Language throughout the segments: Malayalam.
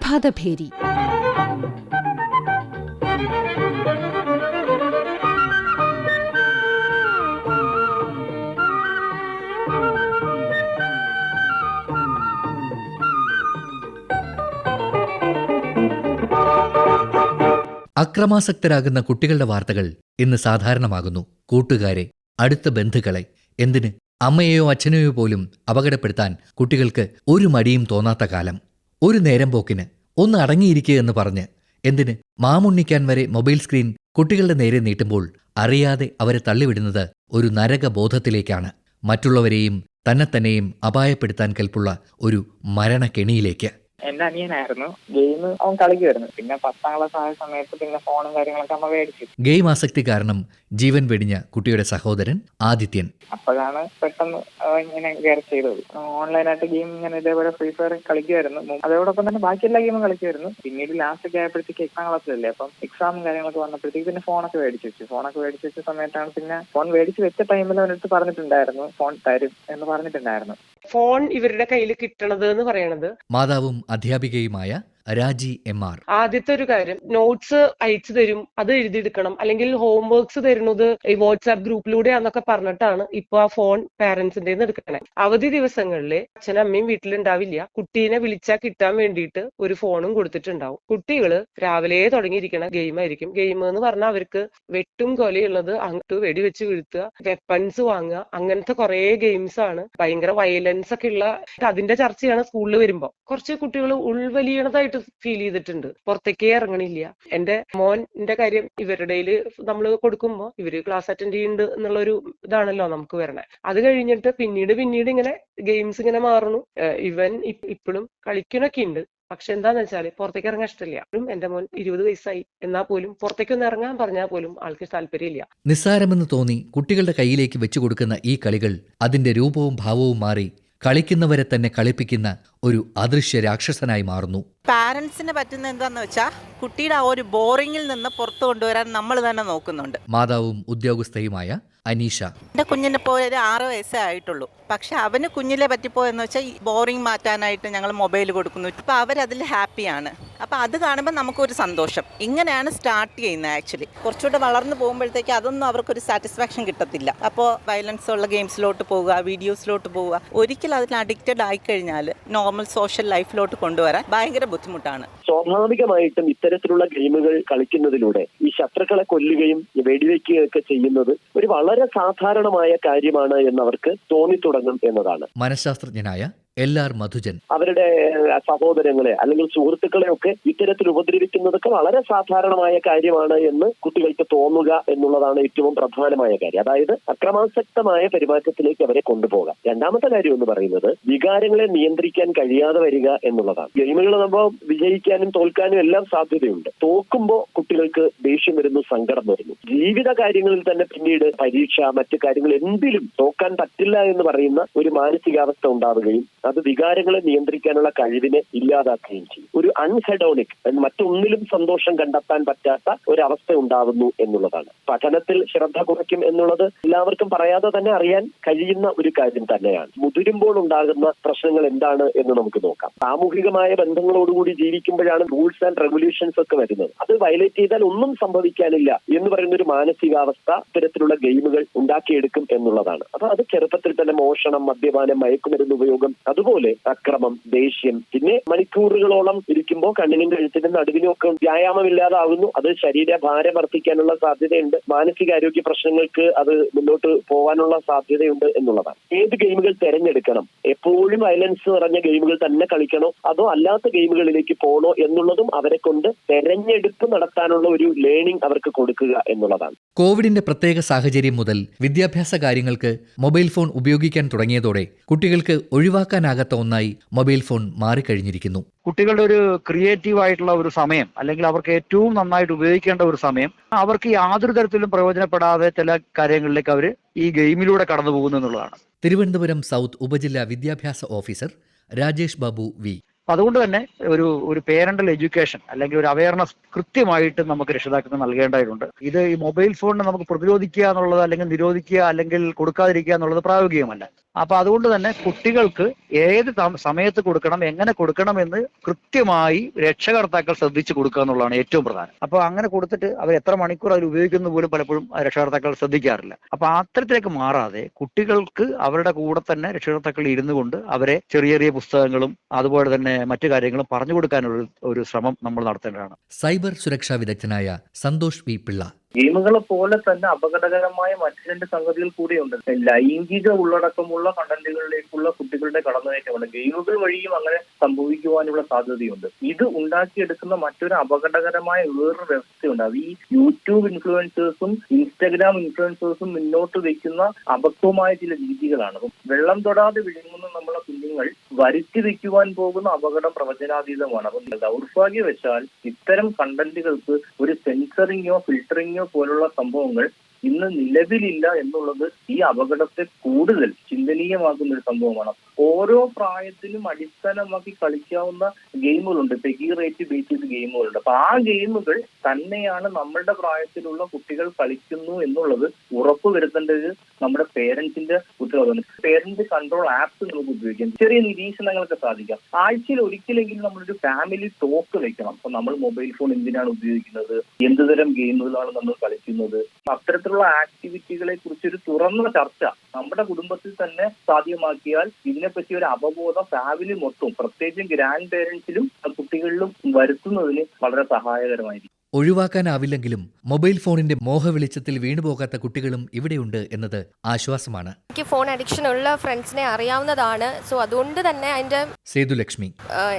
പ്രഭാതഭേരി. അക്രമാസക്തരാകുന്ന കുട്ടികളുടെ വാർത്തകൾ ഇന്ന് സാധാരണമാകുന്നു. കൂട്ടുകാരെ അടുത്ത ബന്ധുക്കളെ എന്തിന് അമ്മയെയോ അച്ഛനെയോ പോലും അപകടപ്പെടുത്താൻ കുട്ടികൾക്ക് ഒരു മടിയും തോന്നാത്ത കാലം. ഒരു നേരം പോക്കിന് ഒന്ന് അടങ്ങിയിരിക്കുക എന്ന് പറഞ്ഞ് എന്തിന് മാമുണ്ണിക്കാൻ വരെ മൊബൈൽ സ്ക്രീൻ കുട്ടികളുടെ നേരെ നീട്ടുമ്പോൾ അറിയാതെ അവരെ തള്ളിവിടുന്നത് ഒരു നരകബോധത്തിലേക്കാണ് മറ്റുള്ളവരെയും തന്നെത്തന്നെയും അപായപ്പെടുത്താൻ കെൽപ്പുള്ള ഒരു മരണക്കെണിയിലേക്ക്. എന്റെ അനിയനായിരുന്നു. ഗെയിം അവൻ കളിക്കുമായിരുന്നു പിന്നെ പത്താം ക്ലാസ് ആയ സമയത്ത് പിന്നെ ഫോണും കാര്യങ്ങളൊക്കെ അമ്മ മേടിച്ചു. ഗെയിം ആസക്തി കാരണം ജീവൻ വെടിഞ്ഞ കുട്ടിയുടെ സഹോദരൻ ആദിത്യൻ. അപ്പോഴാണ് പെട്ടെന്ന് ഇങ്ങനെ കയറി ചെയ്തത്. ഓൺലൈനായിട്ട് ഗെയിം ഇങ്ങനെ ഇതേപോലെ ഫ്രീ ഫയർ കളിക്കുമായിരുന്നു അതോടൊപ്പം തന്നെ ബാക്കി എല്ലാ ഗെയിമും കളിക്കുമായിരുന്നു പിന്നീട് ലാസ്റ്റ് ഒക്കെ ആയപ്പോഴത്തേക്ക് എക്സാം ക്ലാസ്സിലല്ലേ. അപ്പം എക്സാമും കാര്യങ്ങളൊക്കെ വന്നപ്പോഴത്തേക്ക് പിന്നെ ഫോണൊക്കെ മേടിച്ചു വെച്ചു. ഫോണൊക്കെ മേടിച്ചു വെച്ച സമയത്താണ് പിന്നെ ഫോൺ മേടിച്ച് വെച്ച ടൈമിൽ അവനടുത്ത് പറഞ്ഞിട്ടുണ്ടായിരുന്നു ഫോൺ തരും എന്ന് പറഞ്ഞിട്ടുണ്ടായിരുന്നു. ഫോൺ ഇവരുടെ കയ്യിൽ കിട്ടണത് എന്ന് പറയണത്. മാതാവും അധ്യാപികയുമായ രാജി എം ആർ. ആദ്യത്തെ ഒരു കാര്യം നോട്ട്സ് അയച്ചു തരും അത് എഴുതിയെടുക്കണം. അല്ലെങ്കിൽ ഹോംവർക്സ് തരുന്നത് ഈ വാട്സാപ്പ് ഗ്രൂപ്പിലൂടെയാന്നൊക്കെ പറഞ്ഞിട്ടാണ് ഇപ്പൊ ആ ഫോൺ പാരന്റ്സിന്റെ എടുക്കണേ. അവധി ദിവസങ്ങളിൽ അച്ഛനും അമ്മയും വീട്ടിലുണ്ടാവില്ല. കുട്ടീനെ വിളിച്ചാൽ കിട്ടാൻ വേണ്ടിയിട്ട് ഒരു ഫോണും കൊടുത്തിട്ടുണ്ടാവും. കുട്ടികൾ രാവിലെ തുടങ്ങിയിരിക്കണ ഗെയിം ആയിരിക്കും. ഗെയിം എന്ന് പറഞ്ഞാൽ അവർക്ക് വെട്ടും കൊലയുള്ളത് അങ്ങോട്ട് വെടിവെച്ച് വീഴ്ത്തുക വെപ്പൺസ് വാങ്ങുക അങ്ങനത്തെ കുറെ ഗെയിംസ് ആണ്. ഭയങ്കര വയലൻസ് ഒക്കെ ഉള്ള അതിന്റെ ചർച്ചയാണ് സ്കൂളിൽ വരുമ്പോ. കുറച്ച് കുട്ടികൾ ഉൾവലിയണതായിട്ട് ഫീൽ ചെയ്തിട്ടുണ്ട്. പുറത്തേക്ക് ഇറങ്ങണില്ല. എന്റെ മോന്റെ കാര്യം ഇവരുടെ നമ്മൾ കൊടുക്കുമ്പോൾ ഇവർ ക്ലാസ് അറ്റൻഡ് ചെയ്യുന്നുണ്ട് എന്നുള്ള ഒരു ഇതാണല്ലോ നമുക്ക് വരണേ. അത് കഴിഞ്ഞിട്ട് പിന്നീട് പിന്നീട് ഇങ്ങനെ ഗെയിംസ് ഇങ്ങനെ മാറുന്നു. ഇവൻ ഇപ്പോഴും കളിക്കണൊക്കെ ഉണ്ട്. പക്ഷെ എന്താന്ന് വെച്ചാൽ പുറത്തേക്ക് ഇറങ്ങാൻ ഇഷ്ടമില്ല. എന്റെ മോൻ ഇരുപത് വയസ്സായി. എന്നാ പോലും പുറത്തേക്കൊന്ന് ഇറങ്ങാൻ പറഞ്ഞാൽ പോലും ആൾക്ക് താല്പര്യമില്ല. നിസ്സാരമെന്ന് തോന്നി കുട്ടികളുടെ കയ്യിലേക്ക് വെച്ചു കൊടുക്കുന്ന ഈ കളികൾ അതിന്റെ രൂപവും ഭാവവും മാറി. കളിക്കുന്നവരെ തന്നെ കളിപ്പിക്കുന്ന ഒരു അദൃശ്യ രാക്ഷസനായി മാറുന്നു. പാരൻസിന് പറ്റുന്ന എന്താന്ന് വെച്ചാൽ കുട്ടിയുടെ ആ ഒരു ബോറിംഗിൽ നിന്ന് പുറത്തു കൊണ്ടുവരാൻ നമ്മൾ തന്നെ നോക്കുന്നുണ്ട്. മാതാവും ഉദ്യോഗസ്ഥയുമായ അനീഷ. എന്റെ കുഞ്ഞിനെ പോലെ ഒരു ആറ് വയസ്സേ ആയിട്ടുള്ളൂ. പക്ഷെ അവന് കുഞ്ഞിലെ പറ്റിപ്പോയെന്ന് വെച്ചാൽ ബോറിംഗ് ബോറിങ് മാറ്റാനായിട്ട് ഞങ്ങൾ മൊബൈൽ കൊടുക്കുന്നു. അപ്പോൾ അവരതിൽ ഹാപ്പിയാണ്. അപ്പോൾ അത് കാണുമ്പോൾ നമുക്കൊരു സന്തോഷം. ഇങ്ങനെയാണ് സ്റ്റാർട്ട് ചെയ്യുന്നത് ആക്ച്വലി കുറച്ചുകൂടെ വളർന്നു പോകുമ്പോഴത്തേക്ക് അതൊന്നും അവർക്കൊരു സാറ്റിസ്ഫാക്ഷൻ കിട്ടത്തില്ല. അപ്പോൾ വയലൻസ് ഉള്ള ഗെയിംസിലോട്ട് പോവുക വീഡിയോസിലോട്ട് പോവുക. ഒരിക്കലും അതിൽ അഡിക്റ്റഡ് ആയിക്കഴിഞ്ഞാൽ നോർമൽ സോഷ്യൽ ലൈഫിലോട്ട് കൊണ്ടുവരാൻ ഭയങ്കര ബുദ്ധിമുട്ടാണ്. സ്വാഭാവികമായിട്ടും ഇത്തരത്തിലുള്ള ഗെയിമുകൾ കളിക്കുന്നതിലൂടെ ഈ ശത്രുക്കളെ കൊല്ലുകയും വെടിവെക്കുകയൊക്കെ ചെയ്യുന്നത് ഒരു വളരെ സാധാരണമായ കാര്യമാണ് എന്നവർക്ക് തോന്നിത്തുടങ്ങും എന്നതാണ്. മനഃശാസ്ത്രജ്ഞനായ എൽ ആർ മധുജൻ. അവരുടെ സഹോദരങ്ങളെ അല്ലെങ്കിൽ സുഹൃത്തുക്കളെ ഒക്കെ ഇത്തരത്തിൽ ഉപദ്രവിക്കുന്നതൊക്കെ വളരെ സാധാരണമായ കാര്യമാണ് എന്ന് കുട്ടികൾക്ക് തോന്നുക എന്നുള്ളതാണ് ഏറ്റവും പ്രധാനമായ കാര്യം. അതായത് അക്രമാസക്തമായ പെരുമാറ്റത്തിലേക്ക് അവരെ കൊണ്ടുപോകാം. രണ്ടാമത്തെ കാര്യം എന്ന് പറയുന്നത് വികാരങ്ങളെ നിയന്ത്രിക്കാൻ കഴിയാതെ വരിക എന്നുള്ളതാണ്. ഗെയിമുകൾ നമ്മൾ വിജയിക്കാനും തോൽക്കാനും എല്ലാം സാധ്യതയുണ്ട്. തോക്കുമ്പോൾ കുട്ടികൾക്ക് ദേഷ്യം വരുന്നു സങ്കടം വരുന്നു. ജീവിത കാര്യങ്ങളിൽ തന്നെ പിന്നീട് പരീക്ഷ മറ്റു കാര്യങ്ങൾ എന്തിലും തോക്കാൻ പറ്റില്ല എന്ന് പറയുന്ന ഒരു മാനസികാവസ്ഥ ഉണ്ടാവുകയും അത് വികാരങ്ങളെ നിയന്ത്രിക്കാനുള്ള കഴിവിനെ ഇല്ലാതാക്കുകയും ചെയ്യും. ഒരു അൺഹെഡോണിക് മറ്റൊന്നിലും സന്തോഷം കണ്ടെത്താൻ പറ്റാത്ത ഒരവസ്ഥ ഉണ്ടാവുന്നു എന്നുള്ളതാണ്. പഠനത്തിൽ ശ്രദ്ധ കുറയ്ക്കും എന്നുള്ളത് എല്ലാവർക്കും പറയാതെ തന്നെ അറിയാൻ കഴിയുന്ന ഒരു കാര്യം തന്നെയാണ്. മുതിരുമ്പോൾ ഉണ്ടാകുന്ന പ്രശ്നങ്ങൾ എന്താണ് എന്ന് നമുക്ക് നോക്കാം. സാമൂഹികമായ ബന്ധങ്ങളോടുകൂടി ജീവിക്കുമ്പോഴാണ് റൂൾസ് ആൻഡ് റെഗുലേഷൻസ് ഒക്കെ വരുന്നത്. അത് വയലേറ്റ് ചെയ്താൽ ഒന്നും സംഭവിക്കാനില്ല എന്ന് പറയുന്ന ഒരു മാനസികാവസ്ഥ ഇത്തരത്തിലുള്ള ഗെയിമുകൾ ഉണ്ടാക്കിയെടുക്കും എന്നുള്ളതാണ്. അപ്പൊ അത് ചെറുപ്പത്തിൽ തന്നെ മോഷണം മദ്യപാനം മയക്കുമരുന്ന് ഉപയോഗം അതുപോലെ അക്രമം ദേഷ്യം പിന്നെ മണിക്കൂറുകളോളം ഇരിക്കുമ്പോൾ കണ്ണിനും കഴുത്തിനും നടുവിനും ഒക്കെ വ്യായാമമില്ലാതാകുന്നു അത് ശരീര ഭാരം വർദ്ധിക്കാനുള്ള സാധ്യതയുണ്ട്. മാനസികാരോഗ്യ പ്രശ്നങ്ങൾക്ക് അത് മുന്നോട്ട് പോകാനുള്ള സാധ്യതയുണ്ട് എന്നുള്ളതാണ്. ഏത് ഗെയിമുകൾ തിരഞ്ഞെടുക്കണം? എപ്പോഴും വയലൻസ് നിറഞ്ഞ ഗെയിമുകൾ തന്നെ കളിക്കണോ? അതോ അല്ലാത്ത ഗെയിമുകളിലേക്ക് പോകണോ എന്നുള്ളതും അവരെ കൊണ്ട് തെരഞ്ഞെടുപ്പ് നടത്താനുള്ള ഒരു ലേണിംഗ് അവർക്ക് കൊടുക്കുക എന്നുള്ളതാണ്. കോവിഡിന്റെ പ്രത്യേക സാഹചര്യം മുതൽ വിദ്യാഭ്യാസ കാര്യങ്ങൾക്ക് മൊബൈൽ ഫോൺ ഉപയോഗിക്കാൻ തുടങ്ങിയതോടെ കുട്ടികൾക്ക് ഒഴിവാക്കാനാകാത്ത ഒന്നായി മൊബൈൽ ഫോൺ മാറിക്കഴിഞ്ഞിരിക്കുന്നു. കുട്ടികളുടെ ഒരു ക്രിയേറ്റീവ് ആയിട്ടുള്ള ഒരു സമയം അല്ലെങ്കിൽ അവർക്ക് ഏറ്റവും നന്നായിട്ട് ഉപയോഗിക്കേണ്ട ഒരു സമയം അവർക്ക് യാതൊരു തരത്തിലും പ്രയോജനപ്പെടാതെ ചില കാര്യങ്ങളിലേക്ക് അവർ ഈ ഗെയിമിലൂടെ കടന്നു പോകുന്നു എന്നുള്ളതാണ്. തിരുവനന്തപുരം സൗത്ത് ഉപജില്ലാ വിദ്യാഭ്യാസ ഓഫീസർ രാജേഷ് ബാബു വി. അതുകൊണ്ട് തന്നെ ഒരു ഒരു പേരന്റൽ എഡ്യൂക്കേഷൻ അല്ലെങ്കിൽ ഒരു അവയർനെസ് കൃത്യമായിട്ട് നമുക്ക് രക്ഷിതാക്കൾക്ക് നൽകേണ്ടതായിട്ടുണ്ട്. ഇത് ഈ മൊബൈൽ ഫോണിനെ നമുക്ക് പ്രതിരോധിക്കുക എന്നുള്ളത് അല്ലെങ്കിൽ നിരോധിക്കുക അല്ലെങ്കിൽ കൊടുക്കാതിരിക്കുക എന്നുള്ളത് പ്രായോഗികമല്ല. അപ്പൊ അതുകൊണ്ട് തന്നെ കുട്ടികൾക്ക് ഏത് സമയത്ത് കൊടുക്കണം എങ്ങനെ കൊടുക്കണം എന്ന് കൃത്യമായി രക്ഷകർത്താക്കൾ ശ്രദ്ധിച്ചു കൊടുക്കുക എന്നുള്ളതാണ് ഏറ്റവും പ്രധാനം. അപ്പൊ അങ്ങനെ കൊടുത്തിട്ട് അവർ എത്ര മണിക്കൂർ അതിൽ ഉപയോഗിക്കുന്ന പോലും പലപ്പോഴും രക്ഷകർത്താക്കൾ ശ്രദ്ധിക്കാറില്ല. അപ്പൊ അത്തരത്തിലേക്ക് മാറാതെ കുട്ടികൾക്ക് അവരുടെ കൂടെ തന്നെ രക്ഷകർത്താക്കൾ ഇരുന്നു കൊണ്ട് അവരെ ചെറിയ ചെറിയ പുസ്തകങ്ങളും അതുപോലെ തന്നെ മറ്റു കാര്യങ്ങളും പറഞ്ഞു കൊടുക്കാനുള്ള ഒരു ശ്രമം നമ്മൾ നടത്തേണ്ടതാണ്. സൈബർ സുരക്ഷാ വിദഗ്ധനായ സന്തോഷ് വി പിള്ള ഗെയിമുകളെ പോലെ തന്നെ അപകടകരമായ മറ്റു രണ്ട് സംഗതികൾ കൂടിയുണ്ട്. ലൈംഗിക ഉള്ളടക്കമുള്ള കണ്ടന്റുകളിലേക്കുള്ള കുട്ടികളുടെ കടന്നുകയറ്റമാണ്. ഗെയിമുകൾ വഴിയും അങ്ങനെ സംഭവിക്കുവാനുള്ള സാധ്യതയുണ്ട്. ഇത് ഉണ്ടാക്കിയെടുക്കുന്ന മറ്റൊരു അപകടകരമായ വേറൊരു വ്യവസ്ഥയുണ്ട്. അത് ഈ യൂട്യൂബ് ഇൻഫ്ലുവൻസേഴ്സും ഇൻസ്റ്റഗ്രാം ഇൻഫ്ലുവൻസേഴ്സും മുന്നോട്ട് വയ്ക്കുന്ന അബദ്ധവുമായ ചില രീതികളാണ്. വെള്ളം തൊടാതെ വിഴുങ്ങുന്ന നമ്മളെ കുഞ്ഞുങ്ങൾ വരുത്തി വെക്കുവാൻ പോകുന്ന അപകടം പ്രവചനാതീതമാണ്. അപ്പം ദൗർഭാഗ്യവശാൽ ഇത്തരം കണ്ടന്റുകൾക്ക് ഒരു സെൻസറിങ്ങോ ഫിൽറ്ററിങ്ങോ പോലുള്ള സംഭവങ്ങൾ ഇന്ന് നിലവിലില്ല എന്നുള്ളത് ഈ അപകടത്തെ കൂടുതൽ ചിന്തനീയമാക്കുന്ന ഒരു സംഭവമാണ്. ഓരോ പ്രായത്തിലും അടിസ്ഥാനമാക്കി കളിക്കാവുന്ന ഗെയിമുകളുണ്ട്. ഇപ്പൊ ഈ റേറ്റ് ബേസ് ചെയ്ത് ഗെയിമുകളുണ്ട്. അപ്പൊ ആ ഗെയിമുകൾ തന്നെയാണ് നമ്മളുടെ പ്രായത്തിലുള്ള കുട്ടികൾ കളിക്കുന്നു എന്നുള്ളത് ഉറപ്പ് വരുത്തേണ്ടത് നമ്മുടെ പേരൻസിന്റെ ഉത്തരവാദിത്വം പേരന്റ് കൺട്രോൾ ആപ്സ് നമുക്ക് ഉപയോഗിക്കാം. ചെറിയ നിരീക്ഷണങ്ങളൊക്കെ സാധിക്കാം. ആഴ്ചയിൽ ഒരിക്കലെങ്കിലും നമ്മളൊരു ഫാമിലി ടോക്ക് വെക്കണം. അപ്പൊ നമ്മൾ മൊബൈൽ ഫോൺ എന്തിനാണ് ഉപയോഗിക്കുന്നത്? എന്തുതരം ഗെയിമുകളാണ് നമ്മൾ കളിക്കുന്നത്? അത്തരത്തിലുള്ള ആക്ടിവിറ്റികളെ കുറിച്ച് ഒരു തുറന്ന ചർച്ച നമ്മുടെ കുടുംബത്തിൽ തന്നെ സാധ്യമാക്കിയാൽ ഇതിനെപ്പറ്റി ഒരു അവബോധം ഫാമിലി മൊത്തം പ്രത്യേകിച്ചും ഗ്രാൻഡ് പേരൻസിലും കുട്ടികളിലും വരുത്തുന്നതിന് വളരെ സഹായകരമായിരിക്കും. ഒഴിവാക്കാനാവില്ലെങ്കിലും മൊബൈൽ ഫോണിന്റെ മോഹ വെളിച്ചത്തിൽ വീണുപോകാത്ത കുട്ടികളും ഇവിടെയുണ്ട് എന്നത് ആശ്വാസമാണ്. എനിക്ക് ഫോൺ അഡിക്ഷൻ ഉള്ള ഫ്രണ്ട്സിനെ അറിയാവുന്നതാണ്. സോ അതുകൊണ്ട് തന്നെ അതിന്റെ സേതുലക്ഷ്മി.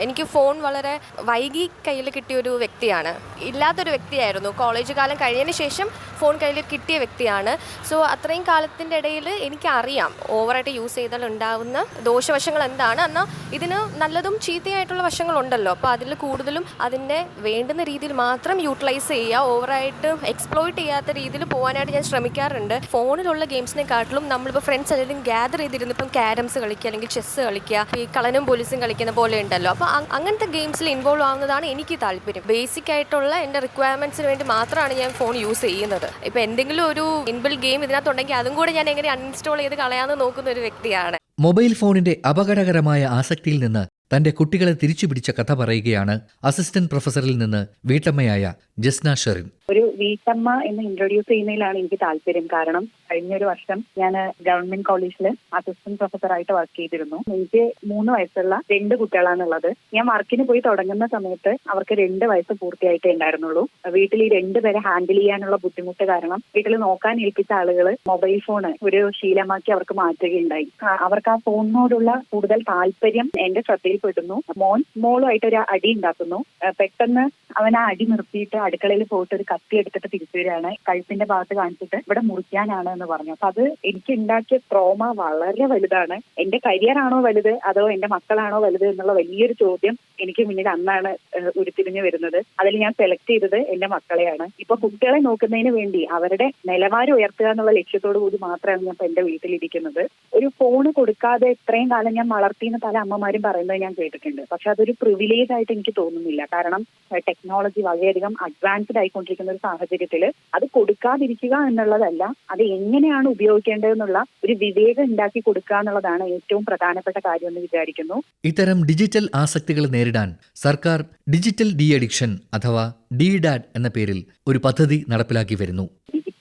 എനിക്ക് ഫോൺ വളരെ വൈകി കയ്യിൽ കിട്ടിയ ഒരു വ്യക്തിയാണ്. ഇല്ലാത്തൊരു വ്യക്തിയായിരുന്നു. കോളേജ് കാലം കഴിഞ്ഞതിന് ശേഷം ഫോൺ കയ്യിൽ കിട്ടിയ വ്യക്തിയാണ്. സോ അത്രയും കാലത്തിന്റെ ഇടയിൽ എനിക്കറിയാം ഓവറായിട്ട് യൂസ് ചെയ്താൽ ഉണ്ടാവുന്ന ദോഷവശങ്ങൾ എന്താണ്. എന്നാൽ ഇതിന് നല്ലതും ചീത്തയായിട്ടുള്ള വശങ്ങളുണ്ടല്ലോ. അപ്പോൾ അതിൽ കൂടുതലും അതിന്റെ വേണ്ടുന്ന രീതിയിൽ മാത്രം യൂട്ടിലൈസ് ചെയ്യുക ഓവറായിട്ട് എക്സ്പ്ലോയിറ്റ് ചെയ്യാത്ത രീതിയിൽ പോകാനായിട്ട് ഞാൻ ശ്രമിക്കാറുണ്ട്. ഫോണിലുള്ള ഗെയിംസിനെക്കാട്ടിലും നമ്മളിപ്പോൾ ഫ്രണ്ട്സ് എല്ലാവരും ഗ്യാദർ ചെയ്തിരുന്നു ഇപ്പം ക്യാരംസ് കളിക്കുക അല്ലെങ്കിൽ ചെസ്സ് കളിക്കുക ഈ കളനും പോലീസും കളിക്കുന്ന പോലെ ഉണ്ടല്ലോ അപ്പോൾ അങ്ങനത്തെ ഗെയിംസിൽ ഇൻവോൾവ് ആവുന്നതാണ് എനിക്ക് താല്പര്യം. ബേസിക് ആയിട്ടുള്ള എന്റെ റിക്വയർമെന്റ്സിന് വേണ്ടി മാത്രമാണ് ഞാൻ ഫോൺ യൂസ് ചെയ്യുന്നത്. ഇപ്പോൾ എന്തെങ്കിലും ഒരു ഇൻബിൽ ഗെയിം ഇതിനകത്തുണ്ടെങ്കിൽ അതും കൂടെ ഞാൻ എങ്ങനെ അൺഇൻസ്റ്റാൾ ചെയ്ത് കളയാന്ന് നോക്കുന്ന ഒരു വ്യക്തിയാണ്. മൊബൈൽ ഫോണിന്റെ അപകടകരമായ ആസക്തിയിൽ നിന്ന് തന്റെ കുട്ടികളെ തിരിച്ചുപിടിച്ച കഥ പറയുകയാണ് അസിസ്റ്റന്റ് പ്രൊഫസറിൽ നിന്ന് വീട്ടമ്മയായ ജസ്ന ഷെറിൻ. ഒരു വീട്ടമ്മ എന്ന് ഇൻട്രൊഡ്യൂസ് ചെയ്യുന്നതിലാണ് എനിക്ക് താല്പര്യം. കാരണം കഴിഞ്ഞൊരു വർഷം ഞാൻ ഗവൺമെന്റ് കോളേജിൽ അസിസ്റ്റന്റ് പ്രൊഫസറായിട്ട് വർക്ക് ചെയ്തിരുന്നു. എനിക്ക് മൂന്ന് വയസ്സുള്ള രണ്ട് കുട്ടികളാണുള്ളത്. ഞാൻ വർക്കിന് പോയി തുടങ്ങുന്ന സമയത്ത് അവർക്ക് രണ്ട് വയസ്സ് പൂർത്തിയായിട്ടേ ഉണ്ടായിരുന്നുള്ളൂ. വീട്ടിൽ ഈ രണ്ടുപേരെ ഹാൻഡിൽ ചെയ്യാനുള്ള ബുദ്ധിമുട്ട് കാരണം വീട്ടിൽ നോക്കാൻ ഏൽപ്പിച്ച ആളുകൾ മൊബൈൽ ഫോൺ ഒരു ശീലമാക്കി അവർക്ക് മാറ്റുകയുണ്ടായി. അവർക്ക് ആ ഫോണിനോടുള്ള കൂടുതൽ താല്പര്യം എന്റെ ശ്രദ്ധയിൽപ്പെടുന്നു. മോൻ മോളുമായിട്ട് ഒരു അടി ഉണ്ടാക്കുന്നു. പെട്ടെന്ന് അവൻ ആ അടി നിർത്തിയിട്ട് അടുക്കളയിൽ പോയിട്ട് ഒരു കത്തി എടുത്തിട്ട് തിരിച്ചു വരികയാണ്. കഴുത്തിന്റെ ഭാഗത്ത് കാണിച്ചിട്ട് ഇവിടെ മുറിക്കാനാണ് എന്ന് പറഞ്ഞു. അപ്പൊ അത് എനിക്ക് ഉണ്ടാക്കിയ ട്രോമ വളരെ വലുതാണ്. എന്റെ കരിയർ ആണോ വലുത്? അതോ എന്റെ മക്കളാണോ വലുത് എന്നുള്ള വലിയൊരു ചോദ്യം എനിക്ക് മുന്നിൽ അന്നാണ് ഉരുത്തിരിഞ്ഞു വരുന്നത്. അതിൽ ഞാൻ സെലക്ട് ചെയ്തത് എന്റെ മക്കളെയാണ്. ഇപ്പൊ കുട്ടികളെ നോക്കുന്നതിന് വേണ്ടി അവരുടെ നിലവാരം ഉയർത്തുക എന്നുള്ള ലക്ഷ്യത്തോടു കൂടി മാത്രമാണ് ഞാൻ ഇപ്പൊ എന്റെ വീട്ടിലിരിക്കുന്നത്. ഒരു ഫോണ് കൊടുക്കാതെ ഇത്രയും കാലം ഞാൻ വളർത്തിയെന്ന് പല അമ്മമാരും പറയുന്നത് ഞാൻ കേട്ടിട്ടുണ്ട്. പക്ഷെ അതൊരു പ്രിവിലേജ് ആയിട്ട് എനിക്ക് തോന്നുന്നില്ല. കാരണം ടെക്നോളജി വളരെയധികം അഡ്വാൻസ്ഡ് ആയിക്കൊണ്ടിരിക്കുന്ന ഒരു സാഹചര്യത്തിൽ അത് കൊടുക്കാതിരിക്കുക എന്നുള്ളതല്ല അത് എങ്ങനെയാണ് ഉപയോഗിക്കേണ്ടതെന്നുള്ള ഒരു വിവേകം ഉണ്ടാക്കി കൊടുക്കുക എന്നുള്ളതാണ് ഏറ്റവും പ്രധാനപ്പെട്ട കാര്യം എന്ന് വിചാരിക്കുന്നു. ഇത്തരം ഡിജിറ്റൽ ആസക്തികൾ നേരിടാൻ സർക്കാർ ഡിജിറ്റൽ ഡി അഡിക്ഷൻ അഥവാ ഡി ഡാഡ് എന്ന പേരിൽ ഒരു പദ്ധതി നടപ്പിലാക്കി വരുന്നു.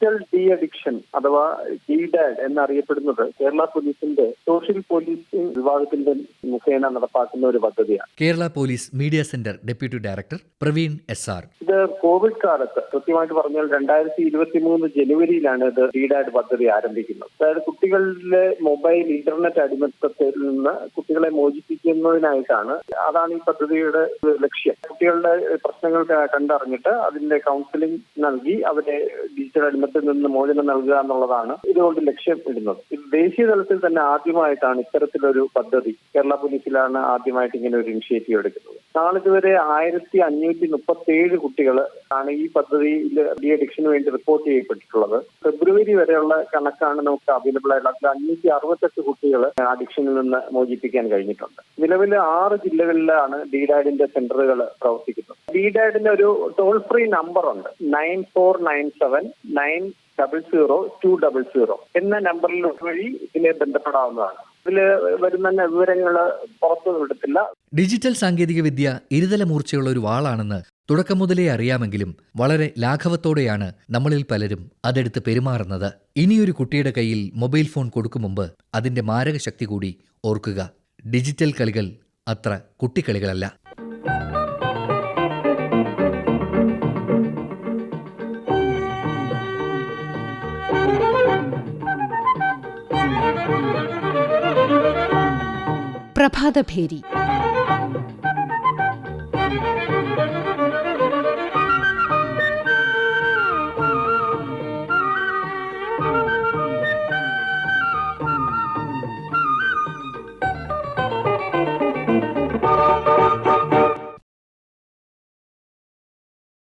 ഡിജിറ്റൽ ഡി അഡിക്ഷൻ അഥവാ ഡാഡ് എന്നറിയപ്പെടുന്നത് കേരള പോലീസിന്റെ സോഷ്യൽ പോലീസിംഗ് വിഭാഗത്തിന്റെ മുഖേന നടപ്പാക്കുന്ന ഒരു പദ്ധതിയാണ്. Kerala police media centre deputy director Praveen S R. ഇത് കോവിഡ് കാലത്ത് കൃത്യമായിട്ട് പറഞ്ഞാൽ രണ്ടായിരത്തി ഇരുപത്തി മൂന്ന് ജനുവരിയിലാണ് ഇത് ഡാഡ് പദ്ധതി ആരംഭിക്കുന്നത്. അതായത് കുട്ടികളിലെ മൊബൈൽ ഇന്റർനെറ്റ് അടിമത്തത്തിൽ നിന്ന് കുട്ടികളെ മോചിപ്പിക്കുന്നതിനായിട്ടാണ് അതാണ് ഈ പദ്ധതിയുടെ ലക്ഷ്യം. കുട്ടികളുടെ പ്രശ്നങ്ങൾ കണ്ടറിഞ്ഞിട്ട് അതിന്റെ കൗൺസിലിംഗ് നൽകി അവരെ ഡിജിറ്റൽ അടിമത്തിൽ നിന്ന് മോചനം നൽകുക എന്നുള്ളതാണ് ഇതുകൊണ്ട് ലക്ഷ്യം ഇടുന്നത് ദേശീയ തലത്തിൽ തന്നെ ആദ്യമായിട്ടാണ് ഇത്തരത്തിലൊരു പദ്ധതി കേരള പോലീസിലാണ് ആദ്യമായിട്ട് ഇങ്ങനെ ഒരു ഇനിഷ്യേറ്റീവ് എടുക്കുന്നത്. നാളിതുവരെ ആയിരത്തി അഞ്ഞൂറ്റി മുപ്പത്തി ഏഴ് കുട്ടികൾ ആണ് ഈ പദ്ധതിയിൽ ഡി അഡിക്ഷന് വേണ്ടി റിപ്പോർട്ട് ചെയ്യപ്പെട്ടിട്ടുള്ളത്. ഫെബ്രുവരി വരെയുള്ള കണക്കാണ് നമുക്ക് അവൈലബിൾ ആയിട്ടുള്ളത്. അതിൽ അഞ്ഞൂറ്റി അറുപത്തെട്ട് കുട്ടികൾ അഡിക്ഷനിൽ നിന്ന് മോചിപ്പിക്കാൻ കഴിഞ്ഞിട്ടുണ്ട്. നിലവിൽ ആറ് ജില്ലകളിലാണ് ഡിഡാഡിന്റെ സെന്ററുകൾ പ്രവർത്തിക്കുന്നത്. ഡിഡാഡിന്റെ ഒരു ടോൾ ഫ്രീ നമ്പർ ഉണ്ട് nine four nine seven nine double zero two double zero എന്ന നമ്പറിൽ വഴി ഇതിനെ ബന്ധപ്പെടാവുന്നതാണ്. ഇതിൽ വരുന്ന വിവരങ്ങൾ പുറത്തു വിടത്തില്ല. ഡിജിറ്റൽ സാങ്കേതികവിദ്യ ഇരുതല മൂർച്ചയുള്ള ഒരു വാളാണെന്ന് തുടക്കം മുതലേ അറിയാമെങ്കിലും വളരെ ലാഘവത്തോടെയാണ് നമ്മളിൽ പലരും അതെടുത്ത് പെരുമാറുന്നത്. ഇനിയൊരു കുട്ടിയുടെ കയ്യിൽ മൊബൈൽ ഫോൺ കൊടുക്കും മുമ്പ് അതിന്റെ മാരകശക്തി കൂടി ഓർക്കുക. ഡിജിറ്റൽ കളികൾ അത്ര കുട്ടിക്കളികളല്ല പ്രഭാതഭേരി